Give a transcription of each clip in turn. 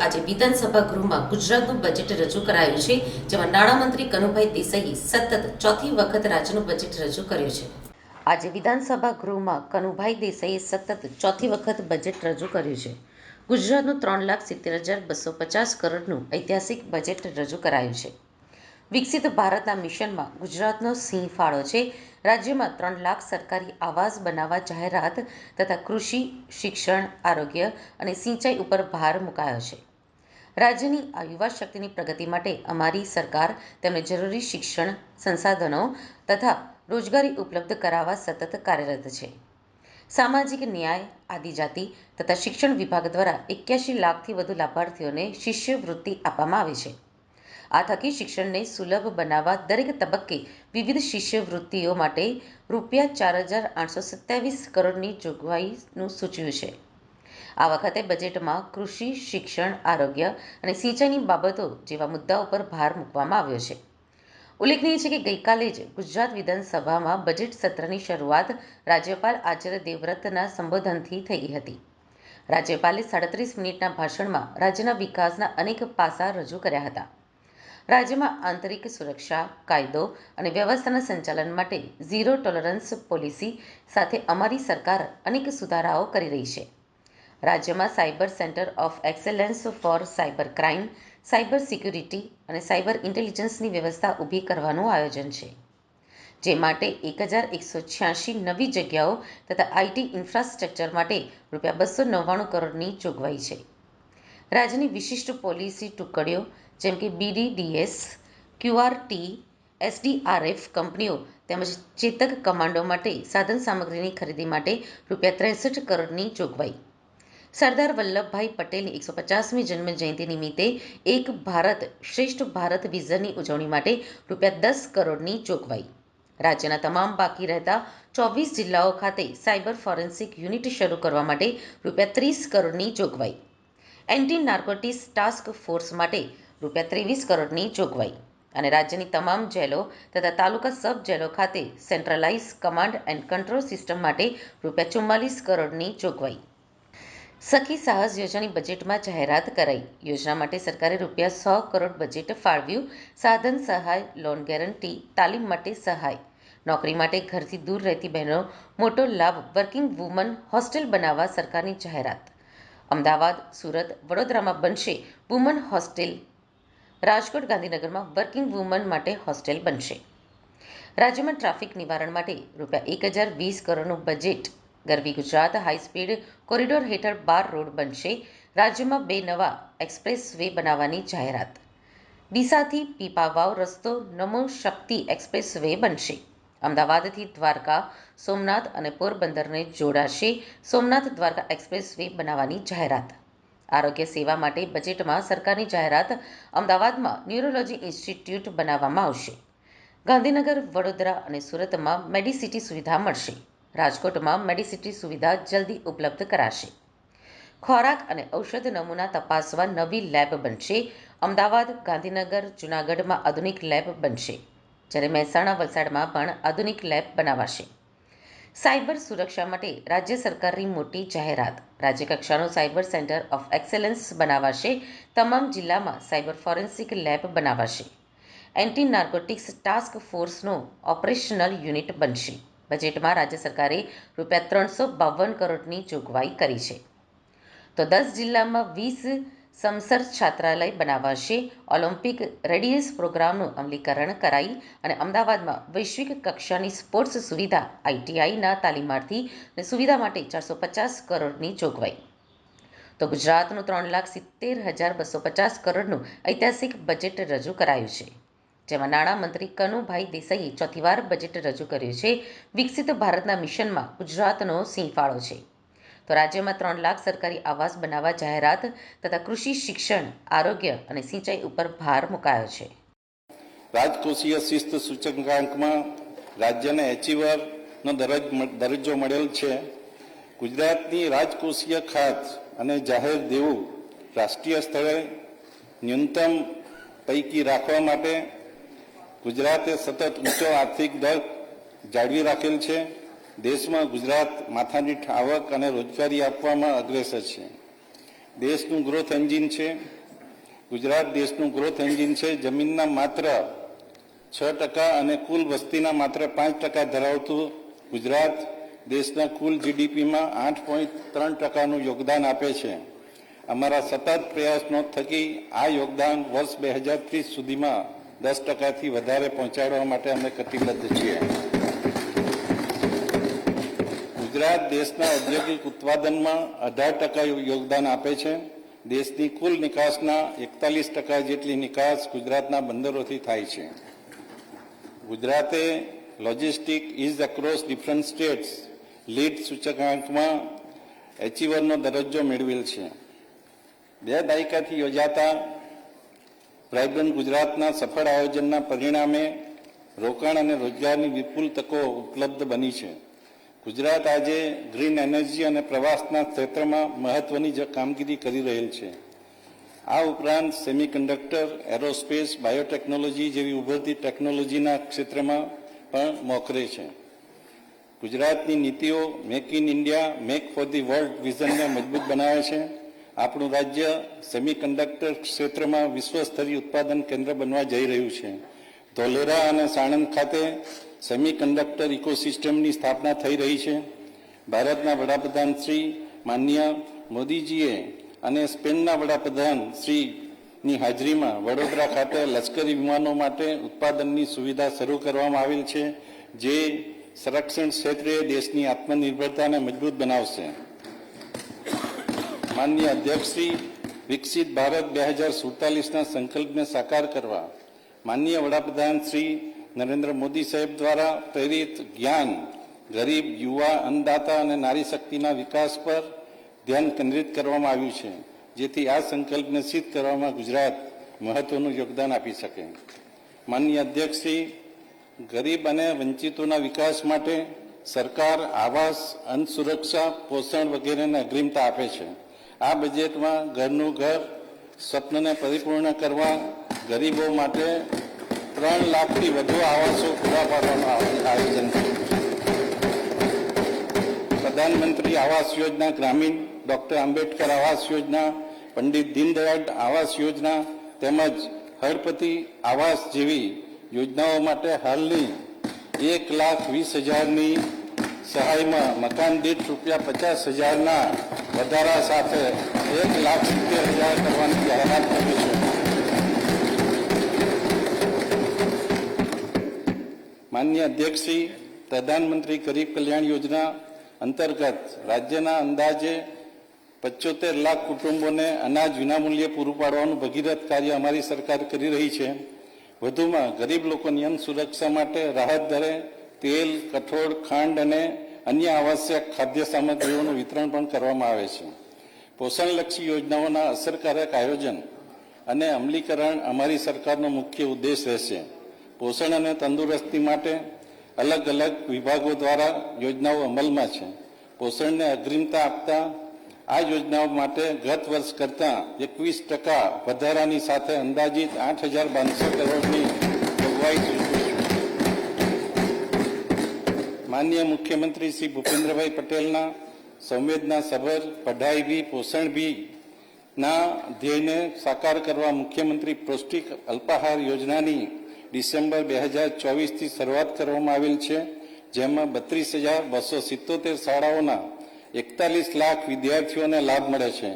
આજે વિધાનસભા ગૃહમાં ગુજરાતનું બજેટ રજૂ કરાયું છે, જેમાં નાણામંત્રી કનુભાઈ દેસાઈએ સતત ચોથી વખત રાજ્યનું બજેટ રજૂ કર્યું છે. આજે વિધાનસભા ગૃહમાં કનુભાઈ દેસાઈએ સતત ચોથી વખત બજેટ રજૂ કર્યું છે. ગુજરાતનું ત્રણ લાખ સિત્તેર હજાર બસો પચાસ કરોડનું ઐતિહાસિક બજેટ રજૂ કરાયું છે. વિકસિત ભારતના મિશનમાં ગુજરાતનો સિંહ ફાળો છે. રાજ્યમાં ત્રણ લાખ સરકારી આવાસ બનાવવા જાહેરાત તથા કૃષિ, શિક્ષણ, આરોગ્ય અને સિંચાઈ ઉપર ભાર મુકાયો છે. રાજ્યની આ યુવા શક્તિની પ્રગતિ માટે અમારી સરકાર તેમને જરૂરી શિક્ષણ, સંસાધનો તથા રોજગારી ઉપલબ્ધ કરાવવા સતત કાર્યરત છે. સામાજિક ન્યાય, આદિજાતિ તથા શિક્ષણ વિભાગ દ્વારા એક્યાસી લાખથી વધુ લાભાર્થીઓને શિષ્યવૃત્તિ આપવામાં આવી છે. આ થકી શિક્ષણને સુલભ બનાવવા દરેક તબક્કે વિવિધ શિષ્યવૃત્તિઓ માટે રૂપિયા ચાર હજાર આઠસો સત્યાવીસ કરોડની જોગવાઈનું સૂચવ્યું છે. આ વખતે બજેટમાં કૃષિ, શિક્ષણ, આરોગ્ય અને સિંચાઈની બાબતો જેવા મુદ્દા ઉપર ભાર મૂકવામાં આવ્યો છે. ઉલ્લેખનીય છે કે ગઈકાલે જ ગુજરાત વિધાનસભામાં બજેટ સત્રની શરૂઆત રાજ્યપાલ આચાર્ય દેવવ્રતના સંબોધનથી થઈ હતી. રાજ્યપાલે સાડત્રીસ મિનિટના ભાષણમાં રાજ્યના વિકાસના અનેક પાસા રજૂ કર્યા હતા. રાજ્યમાં આંતરિક સુરક્ષા, કાયદો અને વ્યવસ્થાના સંચાલન માટે ઝીરો ટોલરન્સ પોલિસી સાથે અમારી સરકાર અનેક સુધારાઓ કરી રહી છે. રાજ્યમાં cyber centre of excellence for cyber crime, cyber security અને સાયબર ઇન્ટેલિજન્સની વ્યવસ્થા ઊભી કરવાનું આયોજન છે. જે માટે એક હજાર એકસો છ્યાસી નવી જગ્યાઓ તથા આઈટી ઇન્ફ્રાસ્ટ્રક્ચર માટે રૂપિયા બસો નવ્વાણું કરોડની જોગવાઈ છે. રાજ્યની વિશિષ્ટ પોલિસી ટુકડીઓ જેમ કે બીડીડીએસ ક્યુઆરટી એસડીઆરએફ કંપનીઓ તેમજ ચેતક કમાન્ડો માટે સાધન સામગ્રીની ખરીદી માટે રૂપિયા ત્રેસઠ કરોડની જોગવાઈ. સરદાર વલ્લભભાઈ પટેલની એકસો પચાસમી જન્મ જયંતિ નિમિત્તે એક ભારત શ્રેષ્ઠ ભારત વિઝનની ઉજવણી માટે રૂપિયા દસ કરોડની જોગવાઈ. રાજ્યના તમામ બાકી રહેતા ચોવીસ જિલ્લાઓ ખાતે સાયબર ફોરેન્સિક યુનિટ શરૂ કરવા માટે રૂપિયા ત્રીસ કરોડની જોગવાઈ. એન્ટી નાર્કોટિક્સ ટાસ્ક ફોર્સ માટે રૂપિયા ત્રેવીસ કરોડની જોગવાઈ અને રાજ્યની તમામ જેલો તથા તાલુકા સબ જેલો ખાતે centralise command and control system માટે રૂપિયા ચુમ્માલીસ કરોડની જોગવાઈ. સખી સાહસ યોજનાની બજેટમાં જાહેરાત કરાઈ. યોજના માટે સરકારે રૂપિયા સો કરોડ બજેટ ફાળવ્યું. સાધન સહાય, લોન ગેરંટી, તાલીમ માટે સહાય. નોકરી માટે ઘરથી દૂર રહેતી બહેનો મોટો લાભ વર્કિંગ વુમન હોસ્ટેલ બનાવવા સરકારની જાહેરાત. અમદાવાદ, સુરત, વડોદરામાં બનશે વુમન હોસ્ટેલ રાજકોટ ગાંધીનગરમાં વર્કિંગ વુમન માટે હોસ્ટેલ બનશે. રાજ્યમાં ટ્રાફિક નિવારણ માટે રૂપિયા એક હજાર વીસ કરોડનું બજેટ. ગરવી ગુજરાત હાઈસ્પીડ કોરિડોર હેઠળ બાર રોડ બનશે. રાજ્યમાં બે નવા એક્સપ્રેસ વે બનાવવાની જાહેરાત. ડીસાથી પીપાવાવ રસ્તો નમો શક્તિ એક્સપ્રેસ વે બનશે. અમદાવાદથી દ્વારકા, સોમનાથ અને પોરબંદરને જોડાશે. સોમનાથ દ્વારકા એક્સપ્રેસ વે બનાવવાની જાહેરાત. આરોગ્ય સેવા માટે બજેટમાં સરકારની જાહેરાત અમદાવાદમાં ન્યુરોલોજી ઇન્સ્ટિટ્યૂટ બનાવવામાં આવશે. ગાંધીનગર, વડોદરા અને સુરતમાં મેડિસિટી સુવિધા મળશે. રાજકોટમાં મેડિસિટી સુવિધા જલ્દી ઉપલબ્ધ કરાશે. ખોરાક અને ઔષધ નમૂના તપાસવા નવી લેબ બનશે. અમદાવાદ, ગાંધીનગર, જૂનાગઢમાં આધુનિક લેબ બનશે. જ્યારે મહેસાણા વલસાડમાં પણ આધુનિક લેબ બનાવાશે. સાયબર સુરક્ષા માટે રાજ્ય સરકારની મોટી જાહેરાત. રાજ્યકક્ષાનું સાયબર સેન્ટર ઓફ એક્સેલન્સ બનાવાશે, તમામ જિલ્લામાં સાયબર ફોરેન્સિક લેબ બનાવાશે. એન્ટી નાર્કોટિક્સ ટાસ્ક ફોર્સનો ઓપરેશનલ યુનિટ બનશે. બજેટમાં રાજ્ય સરકારે રૂપિયા ત્રણસો બાવન કરોડની જોગવાઈ કરી છે. તો દસ જિલ્લામાં વીસ સમસર છાત્રાલય બનાવાશે. ઓલિમ્પિક રેડિયસ પ્રોગ્રામનું અમલીકરણ કરાઈ અને અમદાવાદમાં વૈશ્વિક કક્ષાની સ્પોર્ટ્સ સુવિધા આઈટીઆઈના તાલીમાર્થી અને સુવિધા માટે ચારસો પચાસ કરોડની જોગવાઈ. તો ગુજરાતનું ત્રણ લાખ સિત્તેર હજાર બસો પચાસ કરોડનું ઐતિહાસિક બજેટ રજૂ કરાયું છે. જેમાં નાણામંત્રી કનુભાઈ દેસાઈએ ચોથી વાર બજેટ રજૂ કર્યું છે. વિકસિત ભારતના મિશનમાં ગુજરાતનો સિંહફાળો છે. તો રાજ્યમાં ત્રણ લાખ સરકારી આવાસ બનાવવા જાહેરાત તથા કૃષિ શિક્ષણ, આરોગ્ય અને સિંચાઈ ઉપર ભાર મુકાયો છે. રાજકોષીય શિસ્ત સૂચકાંકમાં રાજ્યને એચિવરનો દરજ્જો મળેલ છે. ગુજરાતની રાજકોષીય ખાત અને જાહેર દેવું રાષ્ટ્રીય સ્તરે ન્યૂનતમ પૈકી રાખવા માટે ગુજરાતે સતત ઊંચો આર્થિક દર જાળવી રાખેલ છે. દેશમાં ગુજરાત માથાની ઠાવક અને રોજગારી આપવામાં અગ્રેસર છે. દેશનું ગ્રોથ એન્જિન છે. ગુજરાત દેશનું ગ્રોથ એન્જિન છે. જમીનના માત્ર છ ટકા અને કુલ વસ્તીના માત્ર પાંચ ટકા ધરાવતું ગુજરાત દેશના કુલ જીડીપીમાં આઠ પોઈન્ટ ત્રણ ટકાનું યોગદાન આપે છે. અમારા સતત પ્રયાસનો થકી આ યોગદાન વર્ષ બે હજાર ત્રીસ સુધીમાં દસ ટકાથી વધારે પહોંચાડવા માટે અમે કટિબદ્ધ છીએ. ગુજરાત દેશના ઔદ્યોગિક ઉત્પાદનમાં અઢાર ટકા યોગદાન આપે છે. દેશની કુલ નિકાસના એકતાલીસ ટકા જેટલી નિકાસ ગુજરાતના બંદરોથી થાય છે. ગુજરાતે logistic ease across different states lead સૂચકાંકમાં એચીવરનો દરજ્જો મેળવેલ છે. બે દાયકાથી યોજાતા વાઇબ્રન્ટ ગુજરાતના સફળ આયોજનના પરિણામે રોકાણ અને રોજગારની વિપુલ તકો ઉપલબ્ધ બની છે. ગુજરાત આજે ગ્રીન એનર્જી અને પ્રવાસના ક્ષેત્રમાં મહત્વની કામગીરી કરી રહેલ છે. આ ઉપરાંત સેમિકન્ડક્ટર, એરોસ્પેસ, બાયોટેકનોલોજી જેવી ઉભરતી ટેકનોલોજીના ક્ષેત્રમાં પણ મોખરે છે. ગુજરાતની નીતિઓ make in India, make for the world વિઝનને મજબૂત બનાવે છે. આપણું રાજ્ય સેમિકન્ડક્ટર ક્ષેત્રમાં વિશ્વસ્તરીય ઉત્પાદન કેન્દ્ર બનવા જઈ રહ્યું છે. ધોલેરા અને સાણંદ ખાતે સેમિકન્ડક્ટર ઇકોસિસ્ટમની સ્થાપના થઈ રહી છે. ભારતના વડાપ્રધાન શ્રી માન્ય મોદીજીએ અને સ્પેનના વડાપ્રધાન શ્રીની હાજરીમાં વડોદરા ખાતે લશ્કરી વિમાનો માટે ઉત્પાદનની સુવિધા શરૂ કરવામાં આવેલ છે, જે સંરક્ષણ ક્ષેત્રે દેશની આત્મનિર્ભરતાને મજબૂત બનાવશે. માનનીય અધ્યક્ષશ્રી વિકસિત ભારત બે હજાર સુડતાલીસના સંકલ્પને સાકાર કરવા માનનીય વડાપ્રધાન શ્રી નરેન્દ્ર મોદી સાહેબ દ્વારા પ્રેરિત જ્ઞાન, ગરીબ, યુવા, અન્નદાતા અને નારી શક્તિના વિકાસ પર ધ્યાન કેન્દ્રિત કરવામાં આવ્યું છે, જેથી આ સંકલ્પને સિદ્ધ કરવામાં ગુજરાત મહત્વનું યોગદાન આપી શકે. માનનીય અધ્યક્ષશ્રી, ગરીબ અને વંચિતોના વિકાસ માટે સરકાર આવાસ અન્ન સુરક્ષા પોષણ વગેરેને અગ્રિમતા આપે છે. આ બજેટમાં ઘરનું ઘર, સ્વપ્નને પરિપૂર્ણ કરવા ગરીબો માટે ત્રણ લાખથી વધુ આવાસો પૂરા પાડવાનું આયોજન કર્યું. પ્રધાનમંત્રી આવાસ યોજના, ગ્રામીણ ડોક્ટર આંબેડકર આવાસ યોજના, પંડિત દીનદયાળ આવાસ યોજના તેમજ હળપતિ આવાસ જેવી યોજનાઓ માટે હાલની એક લાખ વીસ હજારની સહાયમાં મકાન દીઠ રૂપિયા પચાસ હજારના વધારા સાથે એક લાખ સિત્તેર હજાર કરવાની જાહેરાત કરી માન્ય અધ્યક્ષશ્રી, પ્રધાનમંત્રી ગરીબ કલ્યાણ યોજના અંતર્ગત રાજ્યના અંદાજે પચોતેર લાખ કુટુંબોને અનાજ વિનામૂલ્યે પૂરું પાડવાનું ભગીરથ કાર્ય અમારી સરકાર કરી રહી છે. વધુમાં ગરીબ લોકોની અન્ન સુરક્ષા માટે રાહત દરે તેલ, કઠોળ, ખાંડ અને અન્ય આવશ્યક ખાદ્ય સામગ્રીઓનું વિતરણ પણ કરવામાં આવે છે. પોષણલક્ષી યોજનાઓના અસરકારક આયોજન અને અમલીકરણ અમારી સરકારનો મુખ્ય ઉદ્દેશ રહેશે. પોષણ અને તંદુરસ્તી માટે અલગ અલગ વિભાગો દ્વારા યોજનાઓ અમલમાં છે. પોષણને અગ્રિમતા આપતા આ યોજનાઓ માટે ગત વર્ષ કરતાં એકવીસ ટકા વધારાની સાથે અંદાજિત આઠ હજાર બારસો કરોડની જોગવાઈ માન્ય મુખ્યમંત્રી શ્રી ભૂપેન્દ્રભાઈ પટેલના સંવેદના સભર, પઢાઈ બી, પોષણ બી ના ધ્યેયને સાકાર કરવા મુખ્યમંત્રી પૌષ્ટિક અલ્પાહાર યોજનાની ડિસેમ્બર બે હજાર ચોવીસથી શરૂઆત કરવામાં આવેલ છે, જેમાં બત્રીસ હજાર બસો સિત્તોતેર શાળાઓના એકતાલીસ લાખ વિદ્યાર્થીઓને લાભ મળે છે,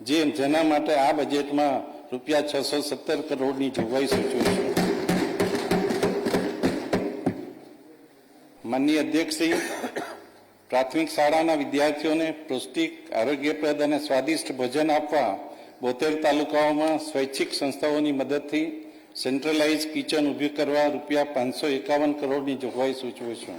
જે જેના માટે આ બજેટમાં રૂપિયા છસો સત્તર કરોડની જોગવાઈ સૂચવી છે. માનનીય અધ્યક્ષશ્રી, પ્રાથમિક શાળાના વિદ્યાર્થીઓને પૌષ્ટિક, આરોગ્યપ્રદ અને સ્વાદિષ્ટ ભોજન આપવા બોતેર તાલુકાઓમાં સ્વૈચ્છિક સંસ્થાઓની મદદથી સેન્ટ્રલાઇઝ કિચન ઊભી કરવા રૂપિયા પાંચસો એકાવન કરોડની જોગવાઈ સૂચવું છું.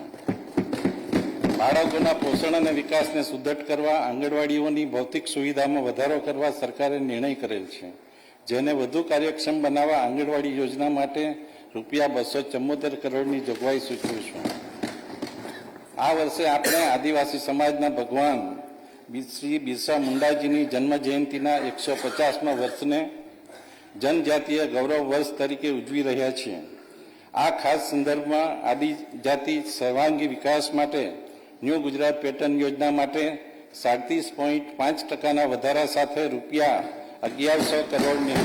બાળકોના પોષણ અને વિકાસને સુદ્રઢ કરવા આંગણવાડીઓની ભૌતિક સુવિધામાં વધારો કરવા સરકારે નિર્ણય કરેલ છે. જેને વધુ કાર્યક્ષમ બનાવવા આંગણવાડી યોજના માટે રૂપિયા બસો ચુમ્મોતેર કરોડની જોગવાઈ સૂચવું છું. આ વર્ષે આપણે આદિવાસી સમાજના ભગવાન શ્રી બિરસા મુંડાજીની જન્મ જયંતિના એકસો પચાસમાં વર્ષને જનજાતીય ગૌરવ વર્ષ તરીકે ઉજવી રહ્યા છીએ. આ ખાસ સંદર્ભમાં આદિજાતિ સર્વાંગી વિકાસ માટે, ન્યૂ ગુજરાત પેટર્ન યોજના માટે સાડત્રીસ પોઈન્ટ પાંચ ટકાના વધારા સાથે રૂપિયા અગિયારસો કરોડની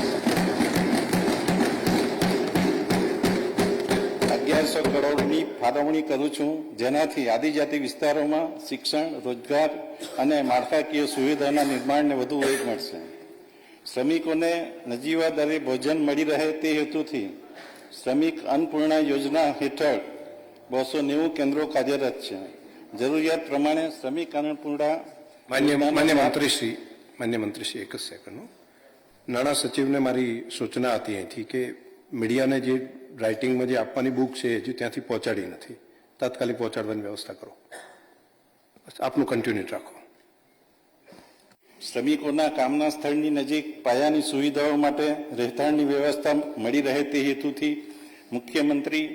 અગિયારસો કરોડની ફાળવણી કરું છું. જેનાથી આદિજાતિ વિસ્તારોમાં શિક્ષણ, રોજગાર અને માળખાકીય સુવિધાના નિર્માણને વધુ વેગ મળશે. શ્રમિકોને નજીવા દરે ભોજન મળી રહે તે હેતુથી શ્રમિક અન્નપૂર્ણા યોજના હેઠળ બસો નેવું કેન્દ્રો કાર્યરત છે. જરૂરિયાત પ્રમાણે શ્રમિક અન્નપૂર્ણા માન્ય માન્ય મંત્રીશ્રી માન્ય મંત્રીશ્રી એક જ સેકન્ડ નાણાં સચિવને મારી સૂચના હતી અહીંથી કે મીડિયાને જે રાઇટિંગમાં જે આપવાની બુક છે હજી ત્યાંથી પહોંચાડી નથી. તાત્કાલિક પહોંચાડવાની વ્યવસ્થા કરો. આપનું કન્ટિન્યુ રાખો. શ્રમિકોના કામના સ્થળની નજીક પાયાની સુવિધાઓ માટે રહેઠાણની વ્યવસ્થા મળી રહે તે હેતુથી મુખ્યમંત્રી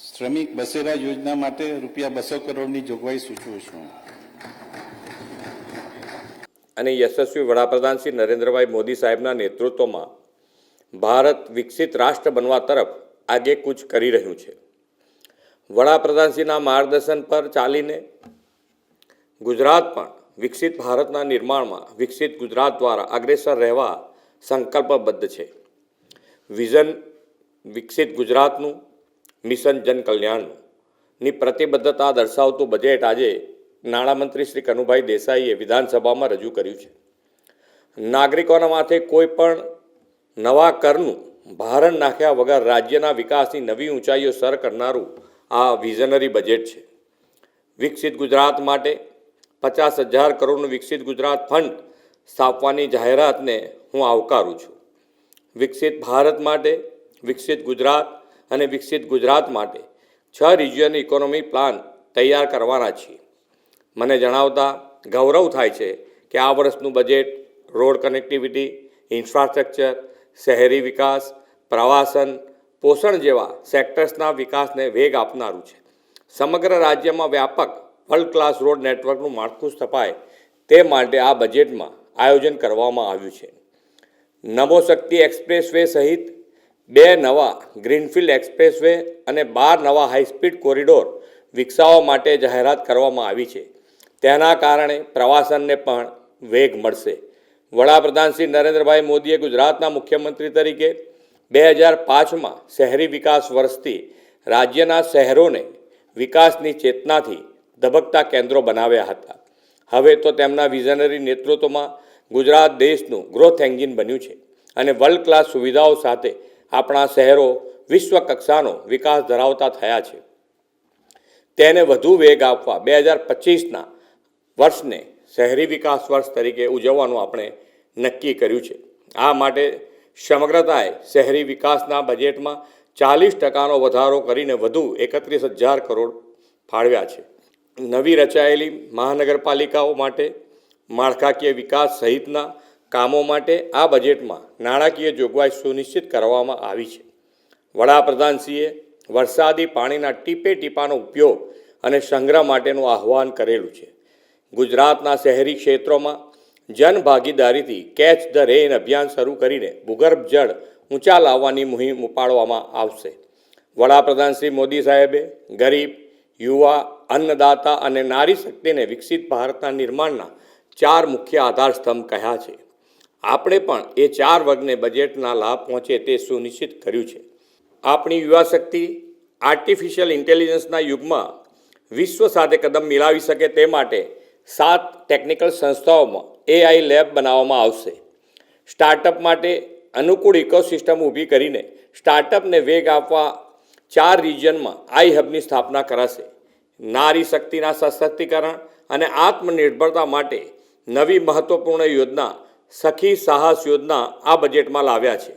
શ્રમિક બસેરા યોજના માટે રૂપિયા બસો કરોડની જોગવાઈ સૂચવું છું. અને યશસ્વી વડાપ્રધાન શ્રી નરેન્દ્રભાઈ મોદી સાહેબના નેતૃત્વમાં ભારત વિકસિત રાષ્ટ્ર બનવા તરફ આગે કૂચ કરી રહ્યું છે. વડાપ્રધાનશ્રીના માર્ગદર્શન પર ચાલીને ગુજરાત પણ વિકસિત ભારતના નિર્માણમાં વિકસિત ગુજરાત દ્વારા અગ્રેસર રહેવા સંકલ્પબદ્ધ છે. વિઝન વિકસિત ગુજરાતનું, મિશન જનકલ્યાણનુંની પ્રતિબદ્ધતા દર્શાવતું બજેટ આજે નાણામંત્રી શ્રી કનુભાઈ દેસાઈએ વિધાનસભામાં રજૂ કર્યું છે. નાગરિકોના માથે કોઈ પણ નવા કરનું ભારણ નાખ્યા વગર રાજ્યના વિકાસની નવી ઊંચાઈઓ સર કરનારું આ વિઝનરી બજેટ છે. વિકસિત ગુજરાત માટે પચાસ હજાર કરોડનું વિકસિત ગુજરાત ફંડ સ્થાપવાની જાહેરાતને હું આવકારું છું. વિકસિત ભારત માટે, વિકસિત ગુજરાત અને વિકસિત ગુજરાત માટે છ રિજિયન ઇકોનોમી પ્લાન તૈયાર કરવાના છીએ. મને જણાવતા ગૌરવ થાય છે કે આ વર્ષનું બજેટ રોડ કનેક્ટિવિટી ઇન્ફ્રાસ્ટ્રક્ચર શહેરી વિકાસ, પ્રવાસન, પોષણ જેવા સેક્ટર્સના વિકાસને વેગ આપનારું છે. સમગ્ર રાજ્યમાં વ્યાપક વર્લ્ડ ક્લાસ રોડ નેટવર્કનું માળખું સ્થપાય તે માટે આ બજેટમાં આયોજન કરવામાં આવ્યું છે. નમો શક્તિ એક્સપ્રેસવે સહિત બે નવા ગ્રીનફિલ્ડ એક્સપ્રેસવે અને બાર નવા હાઈસ્પીડ કોરિડોર વિકસાવવા માટે જાહેરાત કરવામાં આવી છે. તેના કારણે પ્રવાસનને પણ વેગ મળશે. વડાપ્રધાન શ્રી નરેન્દ્રભાઈ મોદીએ ગુજરાતના મુખ્યમંત્રી તરીકે બે હજાર પાંચમાં શહેરી વિકાસ વર્ષથી રાજ્યના શહેરોને વિકાસની ચેતનાથી ધબકતા કેન્દ્રો બનાવ્યા હતા. હવે તો તેમના વિઝનરી નેતૃત્વમાં ગુજરાત દેશનું ગ્રોથ એન્જિન બન્યું છે અને વર્લ્ડ ક્લાસ સુવિધાઓ સાથે આપણા શહેરો વિશ્વ કક્ષાનો વિકાસ ધરાવતા થયા છે. તેને વધુ વેગ આપવા બે હજાર પચીસના વર્ષને શહેરી વિકાસ વર્ષ તરીકે ઉજવવાનું આપણે નક્કી કર્યું છે. આ માટે સમગ્રતાએ શહેરી વિકાસના બજેટમાં ચાલીસ ટકાનો વધારો કરીને વધુ એકત્રીસ હજાર કરોડ ફાળવ્યા છે. નવી રચાયેલી મહાનગરપાલિકાઓ માટે, માળખાકીય વિકાસ સહિતના કામો માટે આ બજેટમાં નાણાકીય જોગવાઈ સુનિશ્ચિત કરવામાં આવી છે. વડાપ્રધાનશ્રીએ વરસાદી પાણીના ટીપે ટીપાનો ઉપયોગ અને સંગ્રહ માટેનું આહ્વાન કરેલું છે. ગુજરાતના શહેરી ક્ષેત્રોમાં જનભાગીદારીથી કેચ ધ રેન અભિયાન શરૂ કરીને ભૂગર્ભ જળ ઊંચા લાવવાની મુહિમ ઉપાડવામાં આવશે. વડાપ્રધાન શ્રી મોદી સાહેબે ગરીબ યુવા, અન્નદાતા અને નારી શક્તિને વિકસિત ભારતના નિર્માણના ચાર મુખ્ય આધાર સ્તંભ કહ્યા છે. આપણે પણ એ ચાર વર્ગને બજેટના લાભ પહોંચે તે સુનિશ્ચિત કર્યું છે. આપણી યુવા શક્તિ આર્ટિફિશિયલ ઇન્ટેલિજન્સના યુગમાં વિશ્વ સાથે કદમ મિલાવી શકે તે માટે સાત ટેકનિકલ સંસ્થાઓમાં એઆઈ લેબ બનાવવામાં આવશે. સ્ટાર્ટઅપ માટે અનુકૂળ ઇકોસિસ્ટમ ઊભી કરીને સ્ટાર્ટઅપને વેગ આપવા ચાર રિજિયનમાં આઈ હબની સ્થાપના કરાશે. નારી શક્તિના સશક્તિકરણ અને આત્મનિર્ભરતા માટે નવી મહત્વપૂર્ણ યોજના સખી સાહસ યોજના આ બજેટમાં લાવ્યા છે.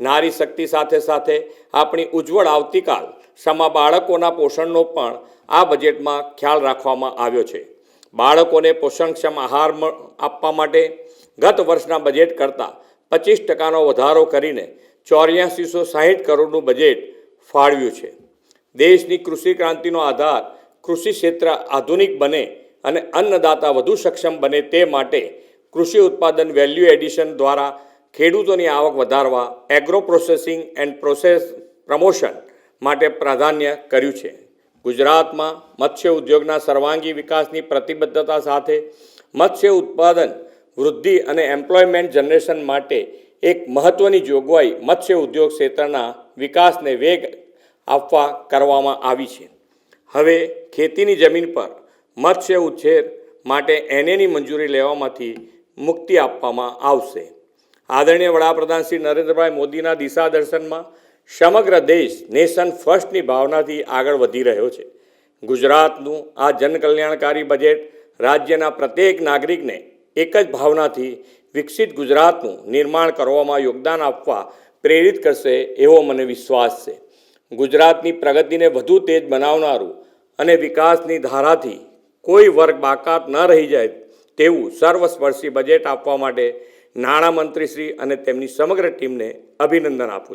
નારી શક્તિ સાથે સાથે આપણી ઉજ્જવળ આવતીકાલ સમા બાળકોના પોષણનો પણ આ બજેટમાં ખ્યાલ રાખવામાં આવ્યો છે. બાળકોને પોષણક્ષમ આહાર આપવા માટે ગત વર્ષના બજેટ કરતાં પચીસ ટકાનો વધારો કરીને ચોર્યાસીસો સાહીઠ કરોડનું બજેટ ફાળવ્યું છે. દેશની કૃષિ ક્રાંતિનો આધાર કૃષિ ક્ષેત્ર આધુનિક બને અને અન્નદાતા વધુ સક્ષમ બને તે માટે કૃષિ ઉત્પાદન વેલ્યુ એડિશન દ્વારા ખેડૂતોની આવક વધારવા agro processing and process promotion માટે પ્રાધાન્ય કર્યું છે. ગુજરાતમાં મત્સ્ય ઉદ્યોગના સર્વાંગી વિકાસની પ્રતિબદ્ધતા સાથે મત્સ્ય ઉત્પાદન વૃદ્ધિ અને એમ્પ્લોયમેન્ટ જનરેશન માટે એક મહત્વની જોગવાઈ મત્સ્ય ઉદ્યોગ ક્ષેત્રના વિકાસને વેગ આપવા કરવામાં આવી છે. હવે ખેતીની જમીન પર મત્સ્ય ઉછેર માટે એનેની મંજૂરી લેવામાંથી મુક્તિ આપવામાં આવશે. આદરણીય વડાપ્રધાન શ્રી નરેન્દ્રભાઈ મોદીના દિશા દર્શનમાં સમગ્ર દેશ નેશન ફર્સ્ટની ભાવનાથી આગળ વધી રહ્યો છે. ગુજરાતનું આ જનકલ્યાણકારી બજેટ રાજ્યના પ્રત્યેક નાગરિકને એક જ ભાવનાથી વિકસિત ગુજરાતનું નિર્માણ કરવામાં યોગદાન આપવા પ્રેરિત કરશે એવો મને વિશ્વાસ છે. ગુજરાતની પ્રગતિને વધુ તેજ બનાવનારું અને વિકાસની ધારાથી કોઈ વર્ગ બાકાત ન રહી જાય તેવું સર્વસ્પર્શી બજેટ આપવા માટે નાણામંત્રી શ્રી અને તેમની સમગ્ર ટીમને અભિનંદન આપું છું.